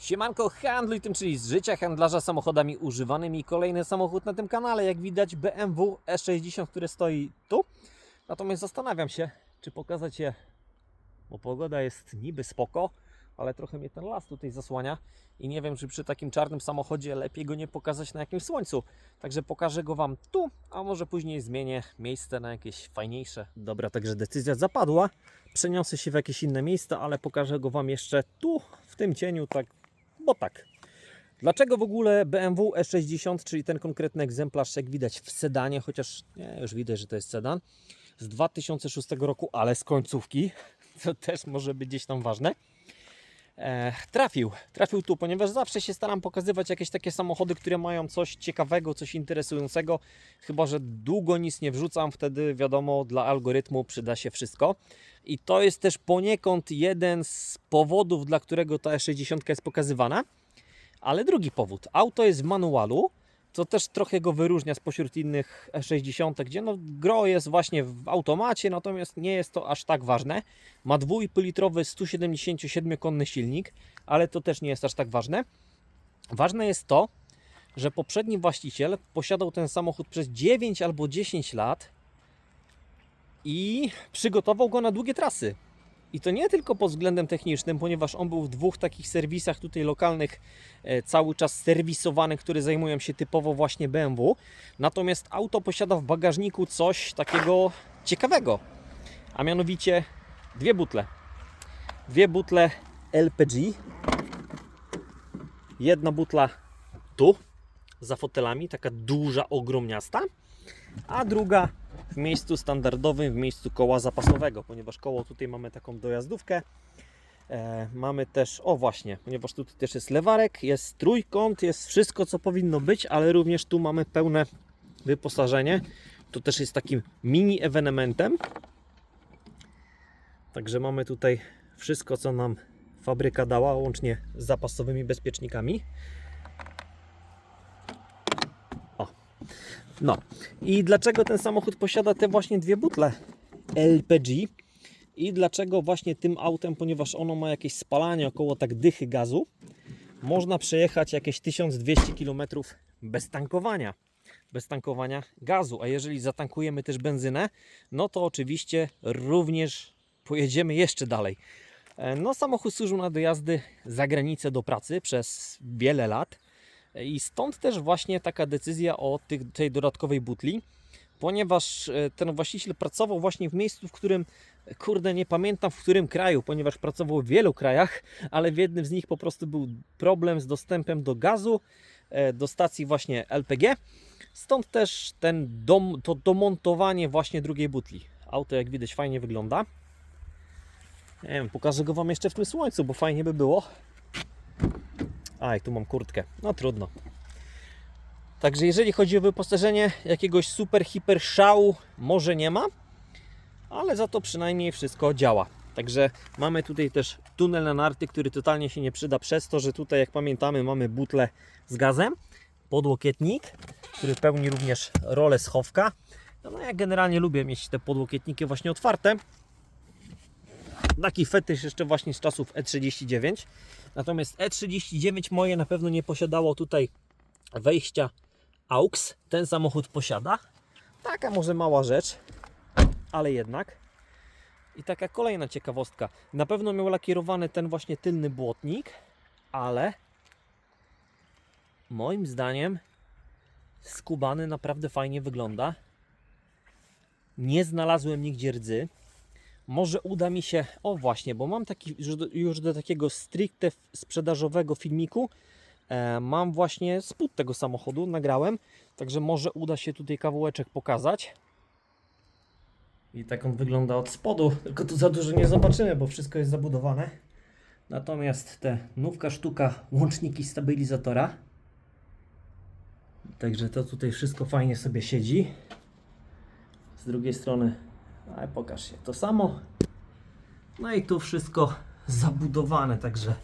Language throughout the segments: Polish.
Siemanko, handluj tym, czyli z życia handlarza samochodami używanymi. Kolejny samochód na tym kanale, jak widać BMW E60, który stoi tu. Natomiast zastanawiam się, czy pokazać je, bo pogoda jest niby spoko, ale trochę mnie ten las tutaj zasłania i nie wiem, czy przy takim czarnym samochodzie lepiej go nie pokazać na jakimś słońcu. Także pokażę go Wam tu, a może później zmienię miejsce na jakieś fajniejsze. Dobra, także decyzja zapadła. Przeniosę się w jakieś inne miejsce, ale pokażę go Wam jeszcze tu, w tym cieniu, tak, bo tak. Dlaczego w ogóle BMW E60, czyli ten konkretny egzemplarz, jak widać w sedanie, chociaż nie, już widać, że to jest sedan, z 2006 roku, ale z końcówki, to też może być gdzieś tam ważne. E, trafił, trafił tu, ponieważ zawsze się staram pokazywać jakieś takie samochody, które mają coś ciekawego, coś interesującego. Chyba, że długo nic nie wrzucam, wtedy wiadomo, dla algorytmu przyda się wszystko. I to jest też poniekąd jeden z powodów, dla którego ta E60 jest pokazywana. Ale drugi powód, auto jest w manualu, co też trochę go wyróżnia spośród innych E60, gdzie no gro jest właśnie w automacie, natomiast nie jest to aż tak ważne. Ma 2,5 litrowy 177-konny silnik, ale to też nie jest aż tak ważne. Ważne jest to, że poprzedni właściciel posiadał ten samochód przez 9 albo 10 lat i przygotował go na długie trasy. I to nie tylko pod względem technicznym, ponieważ on był w dwóch takich serwisach tutaj lokalnych e, cały czas serwisowanych, które zajmują się typowo właśnie BMW. Natomiast auto posiada w bagażniku coś takiego ciekawego, a mianowicie dwie butle. Dwie butle LPG. Jedna butla tu, za fotelami, taka duża, ogromniasta, a druga w miejscu standardowym, w miejscu koła zapasowego, ponieważ koło tutaj mamy taką dojazdówkę. E, mamy też, o właśnie, ponieważ tutaj też jest lewarek, jest trójkąt, jest wszystko co powinno być, ale również tu mamy pełne wyposażenie. To też jest takim mini ewenementem. Także mamy tutaj wszystko co nam fabryka dała, łącznie z zapasowymi bezpiecznikami. No i dlaczego ten samochód posiada te właśnie dwie butle LPG i dlaczego właśnie tym autem, ponieważ ono ma jakieś spalanie około tak dychy gazu, można przejechać jakieś 1200 km bez tankowania. Bez tankowania gazu, a jeżeli zatankujemy też benzynę, no to oczywiście również pojedziemy jeszcze dalej. E, No, samochód służył na dojazdy za granicę do pracy przez wiele lat. I stąd też właśnie taka decyzja o tych, tej dodatkowej butli, ponieważ e, ten właściciel pracował właśnie w miejscu, w którym, kurde, nie pamiętam w którym kraju, ponieważ pracował w wielu krajach, ale w jednym z nich po prostu był problem z dostępem do gazu, e, do stacji właśnie LPG. Stąd też ten dom, to domontowanie właśnie drugiej butli. Auto, jak widać, fajnie wygląda. Nie wiem, pokażę go Wam jeszcze w tym słońcu, bo fajnie by było. A, i tu mam kurtkę. No trudno. Także jeżeli chodzi o wyposażenie, jakiegoś super, hiper szału może nie ma, ale za to przynajmniej wszystko działa. Także mamy tutaj też tunel na narty, który totalnie się nie przyda przez to, że tutaj jak pamiętamy mamy butlę z gazem, podłokietnik, który pełni również rolę schowka. No ja generalnie lubię mieć te podłokietniki właśnie otwarte. Taki fetysz jeszcze właśnie z czasów E39. Natomiast E39 moje na pewno nie posiadało tutaj wejścia AUX. Ten samochód posiada. Taka może mała rzecz, ale jednak. I taka kolejna ciekawostka. Na pewno miał lakierowany ten właśnie tylny błotnik, ale moim zdaniem skubany naprawdę fajnie wygląda. Nie znalazłem nigdzie rdzy. Może uda mi się, o właśnie, bo mam taki już do, już do takiego stricte sprzedażowego filmiku. E, mam właśnie spód tego samochodu, nagrałem, także może uda się tutaj kawałeczek pokazać. I tak on wygląda od spodu, tylko tu za dużo nie zobaczymy, bo wszystko jest zabudowane. Natomiast te nówka sztuka, łączniki stabilizatora. Także to tutaj wszystko fajnie sobie siedzi. Z drugiej strony ale pokaż się to samo. No i tu wszystko zabudowane, także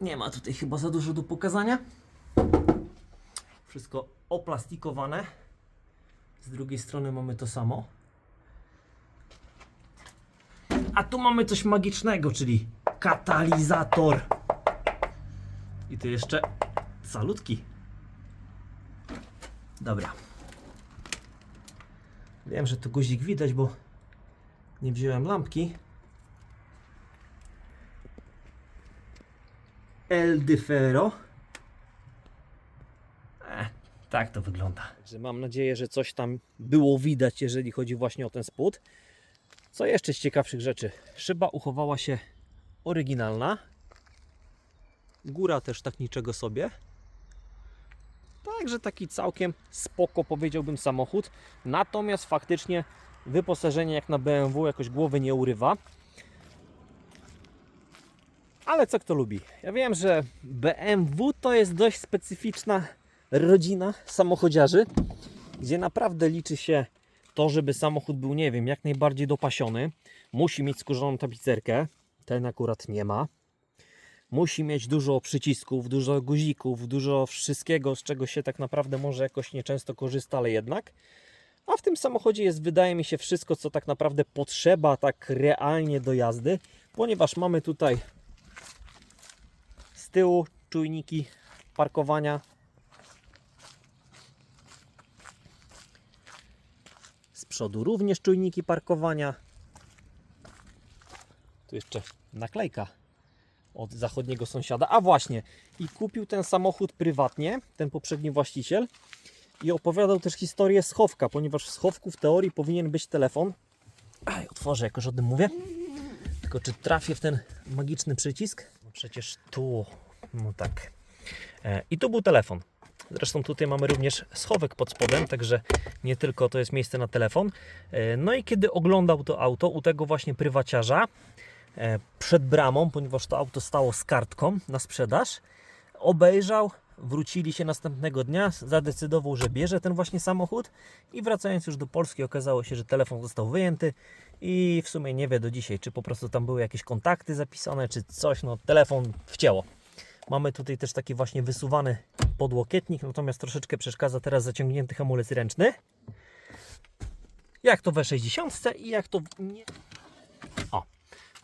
nie ma tutaj chyba za dużo do pokazania. Wszystko oplastikowane. Z drugiej strony mamy to samo. A tu mamy coś magicznego, czyli katalizator. I tu jeszcze salutki. Dobra. Wiem, że tu guzik widać, bo nie wziąłem lampki. El Differo. E, tak to wygląda. Także mam nadzieję, że coś tam było widać, jeżeli chodzi właśnie o ten spód. Co jeszcze z ciekawszych rzeczy? Szyba uchowała się oryginalna. Góra też tak niczego sobie. Także taki całkiem spoko powiedziałbym samochód. Natomiast faktycznie wyposażenie jak na BMW jakoś głowy nie urywa. Ale co kto lubi? Ja wiem, że BMW to jest dość specyficzna rodzina samochodziarzy, gdzie naprawdę liczy się to, żeby samochód był, nie wiem, jak najbardziej dopasiony. Musi mieć skórzaną tapicerkę. Ten akurat nie ma. Musi mieć dużo przycisków, dużo guzików, dużo wszystkiego, z czego się tak naprawdę może jakoś nieczęsto korzysta, ale jednak. A w tym samochodzie jest, wydaje mi się, wszystko, co tak naprawdę potrzeba tak realnie do jazdy, ponieważ mamy tutaj z tyłu czujniki parkowania. Z przodu również czujniki parkowania. Tu jeszcze naklejka od zachodniego sąsiada. A właśnie, i kupił ten samochód prywatnie, ten poprzedni właściciel. I opowiadał też historię schowka, ponieważ w schowku w teorii powinien być telefon. Aj, otworzę, jakoś o tym mówię. Tylko czy trafię w ten magiczny przycisk? No przecież tu, no tak. E, I tu był telefon. Zresztą tutaj mamy również schowek pod spodem, także nie tylko to jest miejsce na telefon. E, No i kiedy oglądał to auto u tego właśnie prywaciarza przed bramą, ponieważ to auto stało z kartką na sprzedaż, obejrzał, wrócili się następnego dnia, zadecydował, że bierze ten właśnie samochód i wracając już do Polski okazało się, że telefon został wyjęty i w sumie nie wie do dzisiaj, czy po prostu tam były jakieś kontakty zapisane, czy coś, no telefon wcięło. Mamy tutaj też taki właśnie wysuwany podłokietnik, natomiast troszeczkę przeszkadza teraz zaciągnięty hamulec ręczny. Jak to we 60 i jak to w nie...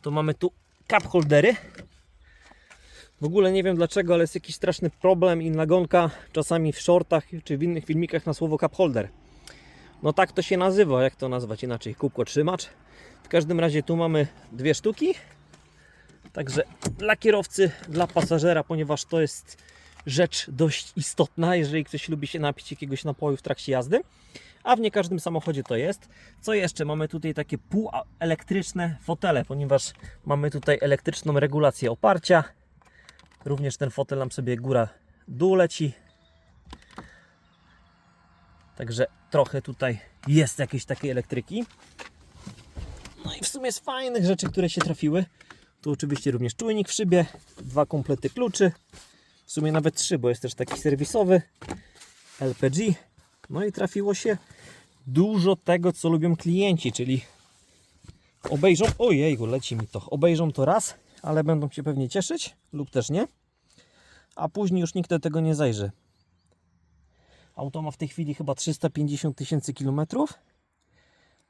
To mamy tu cup holdery. W ogóle nie wiem dlaczego, ale jest jakiś straszny problem i nagonka czasami w shortach czy w innych filmikach na słowo cup holder. No tak to się nazywa, jak to nazwać inaczej? Kubko trzymacz. W każdym razie tu mamy dwie sztuki. Także dla kierowcy, dla pasażera, ponieważ to jest rzecz dość istotna, jeżeli ktoś lubi się napić jakiegoś napoju w trakcie jazdy. A w nie każdym samochodzie to jest. Co jeszcze? Mamy tutaj takie półelektryczne fotele, ponieważ mamy tutaj elektryczną regulację oparcia. Również ten fotel nam sobie góra dół leci. Także trochę tutaj jest jakiejś takiej elektryki. No i w sumie z fajnych rzeczy, które się trafiły. Tu oczywiście również czujnik w szybie, dwa komplety kluczy. W sumie nawet trzy, bo jest też taki serwisowy. LPG. No i trafiło się dużo tego, co lubią klienci, czyli obejrzą, ojej, leci mi to, obejrzą to raz, ale będą się pewnie cieszyć lub też nie, a później już nikt do tego nie zajrzy. Auto ma w tej chwili chyba 350 tysięcy kilometrów.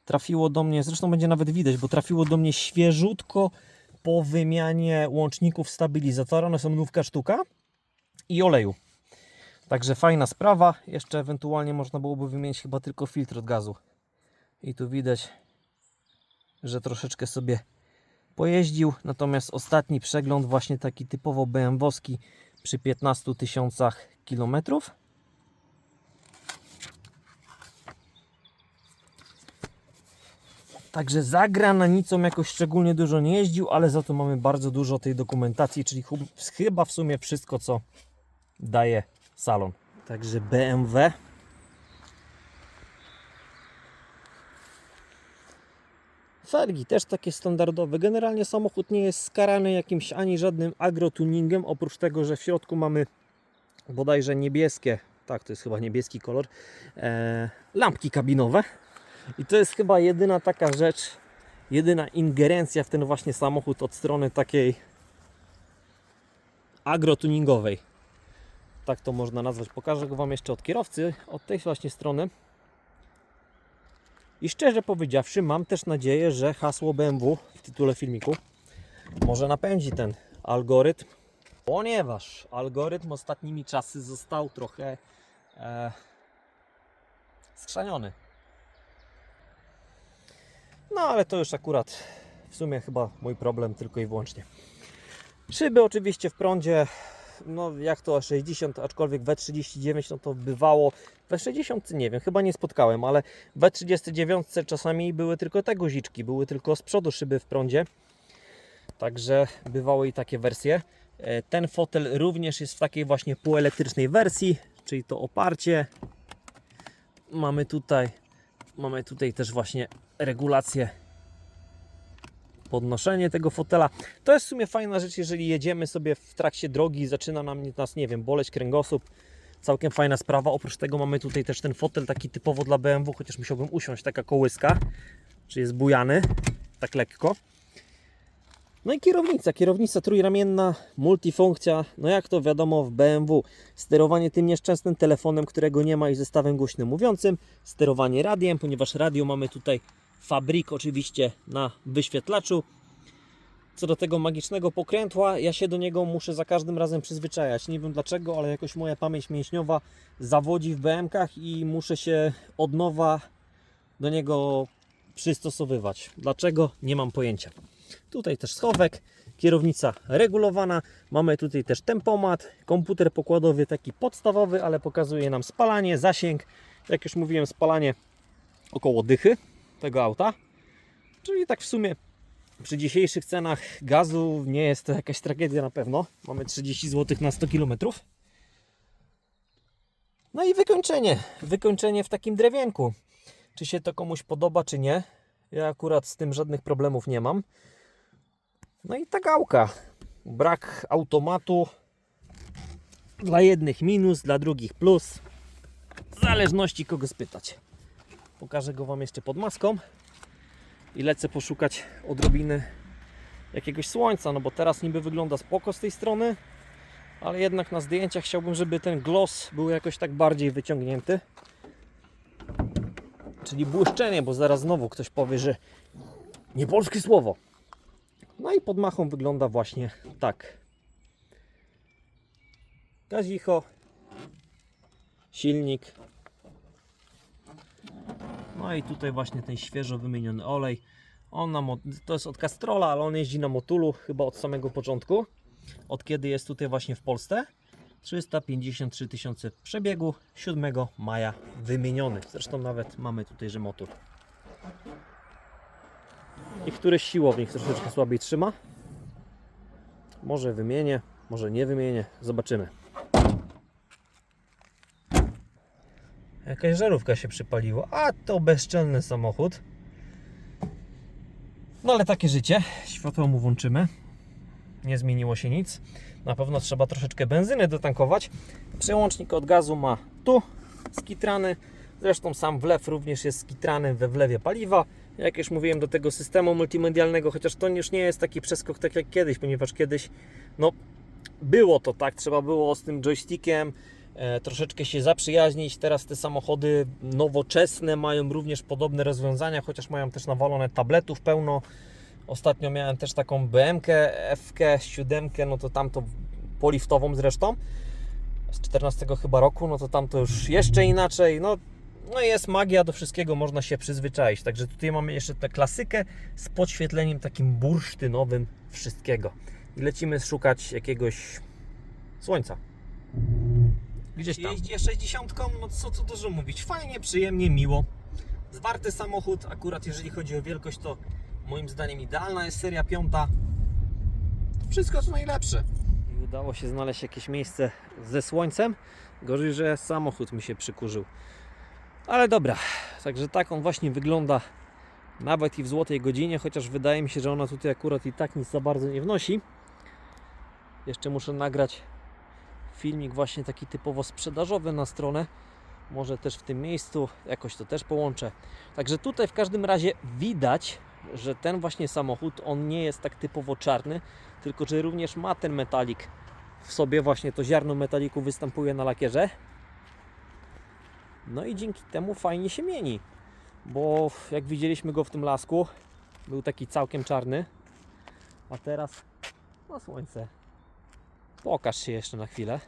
Trafiło do mnie, zresztą będzie nawet widać, bo trafiło do mnie świeżutko po wymianie łączników stabilizatora. One są nówka sztuka i oleju. Także fajna sprawa. Jeszcze ewentualnie można byłoby wymienić chyba tylko filtr od gazu. I tu widać, że troszeczkę sobie pojeździł. Natomiast ostatni przegląd, właśnie taki typowo BMW-ski przy 15 tysiącach kilometrów. Także za granicą jakoś szczególnie dużo nie jeździł, ale za to mamy bardzo dużo tej dokumentacji, czyli chyba w sumie wszystko, co daje salon. Także BMW. Felgi też takie standardowe. Generalnie samochód nie jest skarany jakimś ani żadnym agrotuningiem, oprócz tego, że w środku mamy bodajże niebieskie, tak to jest chyba niebieski kolor, e, lampki kabinowe. I to jest chyba jedyna taka rzecz, jedyna ingerencja w ten właśnie samochód od strony takiej agrotuningowej. Tak to można nazwać. Pokażę go Wam jeszcze od kierowcy, od tej właśnie strony. I szczerze powiedziawszy, mam też nadzieję, że hasło BMW w tytule filmiku może napędzi ten algorytm Ponieważ algorytm ostatnimi czasy został trochę e, skrzaniony. No ale to już akurat w sumie chyba mój problem tylko i wyłącznie. Szyby oczywiście w prądzie, no jak to 60, aczkolwiek W39 no to bywało, W60 nie wiem, chyba nie spotkałem, ale w W39 czasami były tylko te guziczki, były tylko z przodu szyby w prądzie. Także bywały i takie wersje. E, Ten fotel również jest w takiej właśnie półelektrycznej wersji, czyli to oparcie. Mamy tutaj, mamy tutaj też właśnie regulację podnoszenie tego fotela. To jest w sumie fajna rzecz, jeżeli jedziemy sobie w trakcie drogi i zaczyna nam, nas, nie wiem, boleć kręgosłup. Całkiem fajna sprawa. Oprócz tego mamy tutaj też ten fotel taki typowo dla BMW, chociaż musiałbym usiąść, taka kołyska, czy jest bujany, tak lekko. No i kierownica, kierownica trójramienna, multifunkcja, no jak to wiadomo w BMW, sterowanie tym nieszczęsnym telefonem, którego nie ma i zestawem głośnym mówiącym, sterowanie radiem, ponieważ radio mamy tutaj fabrik oczywiście na wyświetlaczu. Co do tego magicznego pokrętła, ja się do niego muszę za każdym razem przyzwyczajać. Nie wiem dlaczego, ale jakoś moja pamięć mięśniowa zawodzi w BM-kach i muszę się od nowa do niego przystosowywać. Dlaczego? Nie mam pojęcia. Tutaj też schowek, kierownica regulowana. Mamy tutaj też tempomat, komputer pokładowy taki podstawowy, ale pokazuje nam spalanie, zasięg. Jak już mówiłem, spalanie około dychy tego auta. Czyli tak w sumie przy dzisiejszych cenach gazu nie jest to jakaś tragedia na pewno. Mamy 30 zł na 100 km. No i wykończenie. Wykończenie w takim drewienku. Czy się to komuś podoba, czy nie. Ja akurat z tym żadnych problemów nie mam. No i ta gałka. Brak automatu. Dla jednych minus, dla drugich plus. W zależności kogo spytać. Pokażę go Wam jeszcze pod maską. I lecę poszukać odrobiny jakiegoś słońca, no bo teraz niby wygląda spoko z tej strony, ale jednak na zdjęciach chciałbym, żeby ten gloss był jakoś tak bardziej wyciągnięty. Czyli błyszczenie, bo zaraz znowu ktoś powie, że nie polskie słowo. No i pod machą wygląda właśnie tak. Gazicho, silnik. No i tutaj właśnie ten świeżo wymieniony olej. On na, to jest od Castrola, ale on jeździ na motulu chyba od samego początku. Od kiedy jest tutaj właśnie w Polsce. 353 tysiące przebiegu 7 maja wymieniony. Zresztą nawet mamy tutaj, że motor. I któryś siłownik troszeczkę słabiej trzyma. Może wymienię, może nie wymienię. Zobaczymy. Jakaś żarówka się przypaliła. A to bezczelny samochód. No ale takie życie. Światło mu włączymy. Nie zmieniło się nic. Na pewno trzeba troszeczkę benzyny dotankować. Przełącznik od gazu ma tu skitrany. Zresztą sam wlew również jest skitrany we wlewie paliwa. Jak już mówiłem, do tego systemu multimedialnego, chociaż to już nie jest taki przeskok tak jak kiedyś, ponieważ kiedyś no, było to tak, trzeba było z tym joystickiem troszeczkę się zaprzyjaźnić. Teraz te samochody nowoczesne mają również podobne rozwiązania, chociaż mają też nawalone tabletów pełno. Ostatnio miałem też taką BMK, FK, 7, no to tamto poliftową zresztą, z 14 chyba roku, no to tam to już jeszcze inaczej, no, no jest magia, do wszystkiego można się przyzwyczaić. Także tutaj mamy jeszcze tę klasykę z podświetleniem takim bursztynowym wszystkiego. I lecimy szukać jakiegoś słońca. Gdzieś tam. Jeździ 60, no co tu dużo mówić. Fajnie, przyjemnie, miło. Zwarty samochód, akurat jeżeli chodzi o wielkość, to moim zdaniem idealna jest seria piąta. Wszystko co najlepsze. I udało się znaleźć jakieś miejsce ze słońcem. Gorzej, że samochód mi się przykurzył. Ale dobra, także tak on właśnie wygląda nawet i w złotej godzinie, chociaż wydaje mi się, że ona tutaj akurat i tak nic za bardzo nie wnosi. Jeszcze muszę nagrać filmik właśnie taki typowo sprzedażowy na stronę. Może też w tym miejscu, jakoś to też połączę. Także tutaj w każdym razie widać, że ten właśnie samochód, on nie jest tak typowo czarny, tylko że również ma ten metalik w sobie, właśnie to ziarno metaliku występuje na lakierze. No i dzięki temu fajnie się mieni, bo jak widzieliśmy go w tym lasku, był taki całkiem czarny, a teraz na słońce Pokaż się jeszcze na chwilę.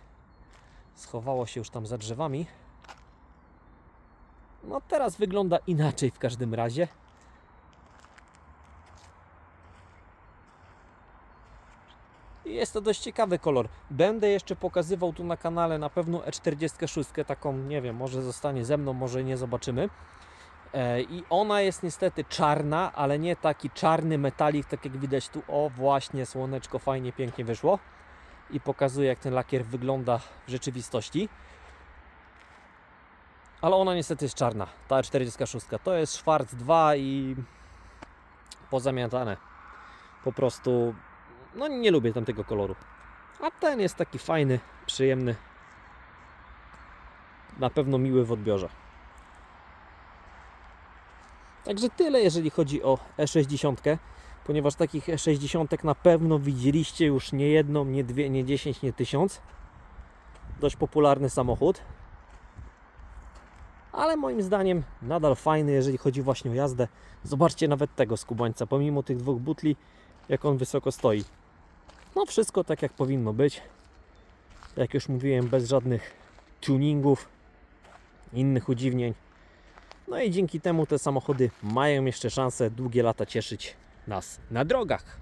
Schowało się już tam za drzewami. No teraz wygląda inaczej w każdym razie. Jest to dość ciekawy kolor. Będę jeszcze pokazywał tu na kanale na pewno E46, taką, nie wiem, może zostanie ze mną, może nie zobaczymy. E, I ona jest niestety czarna, ale nie taki czarny metalik, tak jak widać tu. O, właśnie, słoneczko fajnie, pięknie wyszło. I pokazuje, jak ten lakier wygląda w rzeczywistości. Ale ona niestety jest czarna. Ta E46 to jest Schwarz 2 i pozamiatane. Po prostu, no nie lubię tamtego koloru. A ten jest taki fajny, przyjemny. Na pewno miły w odbiorze. Także tyle, jeżeli chodzi o E60, ponieważ takich E60 na pewno widzieliście już nie jedną, nie dwie, nie dziesięć, nie tysiąc. Dość popularny samochód. Ale moim zdaniem nadal fajny, jeżeli chodzi właśnie o jazdę. Zobaczcie nawet tego skubańca, pomimo tych dwóch butli, jak on wysoko stoi. No wszystko tak jak powinno być. Jak już mówiłem, bez żadnych tuningów, innych udziwnień. No i dzięki temu te samochody mają jeszcze szansę długie lata cieszyć nas na drogach.